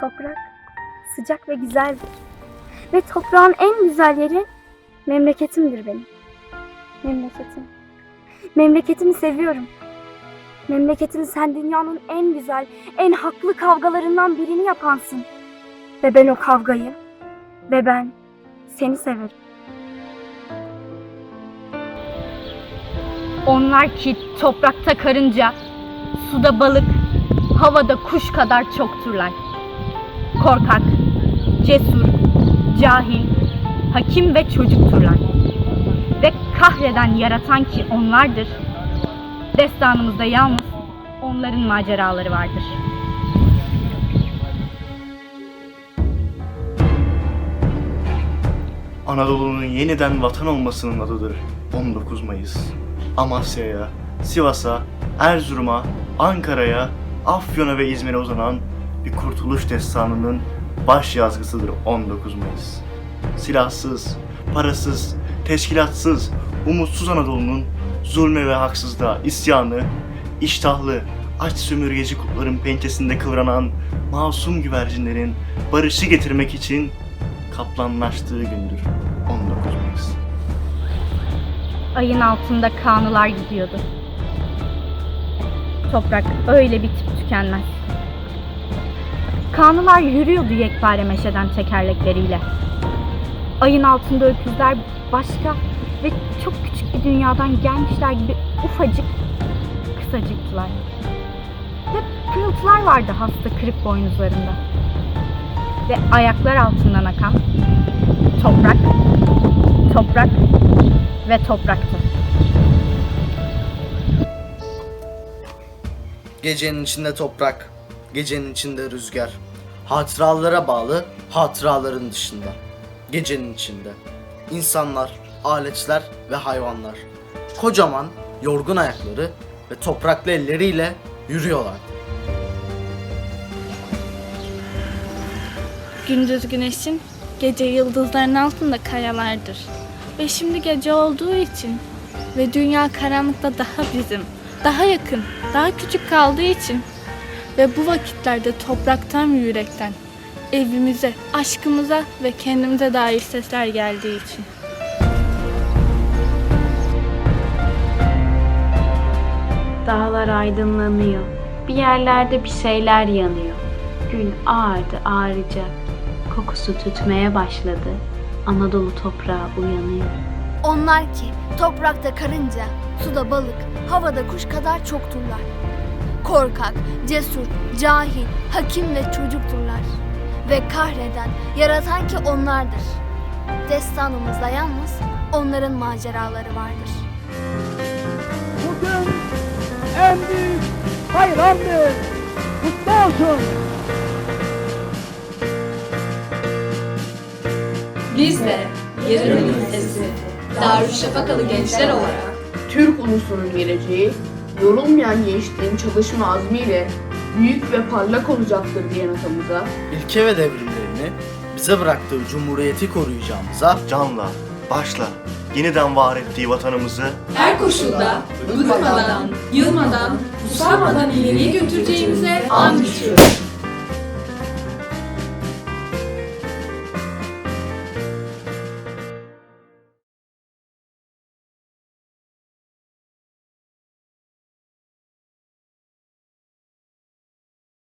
Toprak sıcak ve güzeldir. Ve toprağın en güzel yeri memleketimdir benim. Memleketim. Memleketimi seviyorum. Memleketim sen dünyanın en güzel, en haklı kavgalarından birini yapansın. Ve ben o kavgayı ve ben seni severim. Onlar ki toprakta karınca, suda balık, havada kuş kadar çokturlar. Korkak, cesur, cahil, hakim ve çocukturlar. Ve kahreden yaratan ki onlardır. Destanımızda yalnız onların maceraları vardır. Anadolu'nun yeniden vatan olmasının adıdır 19 Mayıs. Amasya'ya, Sivas'a, Erzurum'a, Ankara'ya, Afyon'a ve İzmir'e uzanan bir kurtuluş destanının baş yazgısıdır 19 Mayıs. Silahsız, parasız, teşkilatsız, umutsuz Anadolu'nun zulme ve haksızlığa isyanı, iştahlı, aç sömürgeci kurtların pençesinde kıvranan masum güvercinlerin barışı getirmek için kaplanlaştığı gündür 19 Mayıs. Ayın altında kanılar gidiyordu. Toprak öyle bitip tükenmez. Kanılar yürüyordu yekpare meşeden tekerlekleriyle. Ayın altında öküzler başka ve çok küçük bir dünyadan gelmişler gibi ufacık, kısacıktılar. Ve pırıltılar vardı hasta kırık boynuzlarında. Ve ayaklar altından akan toprak, toprak ve topraktı. Gecenin içinde toprak, gecenin içinde rüzgar. Hatıralara bağlı, hatıraların dışında. Gecenin içinde. İnsanlar, aletler ve hayvanlar. Kocaman, yorgun ayakları ve topraklı elleriyle yürüyorlardı. Gündüz güneşin, gece yıldızların altında kayalardır. Ve şimdi gece olduğu için ve dünya karanlıkta daha bizim, daha yakın, daha küçük kaldığı için ve bu vakitlerde topraktan ve yürekten evimize, aşkımıza ve kendimize dair sesler geldiği için. Dağlar aydınlanıyor. Bir yerlerde bir şeyler yanıyor. Gün ağardı ağaracak. Kokusu tütmeye başladı. Anadolu toprağı uyanıyor. Onlar ki toprakta karınca, suda balık, havada kuş kadar çokturlar. Korkak, cesur, cahil, hakim ve çocukturlar. Ve kahreden, yaratan ki onlardır. Destanımızda yalnız onların maceraları vardır. Bugün en büyük bayramdır. Kutlu olsun. Biz de Yarın Lisesi Darüşşafakalı gençler olarak Türk ulusunun geleceği, yorulmayan gençliğin çalışma azmiyle büyük ve parlak olacaktır diyen atamıza, İlke ve devrimlerini bize bıraktığı cumhuriyeti koruyacağımıza Canla, başla, yeniden var ettiği vatanımızı her koşulda bıkmadan, yılmadan, usanmadan ileriye götüreceğimize and içiyoruz.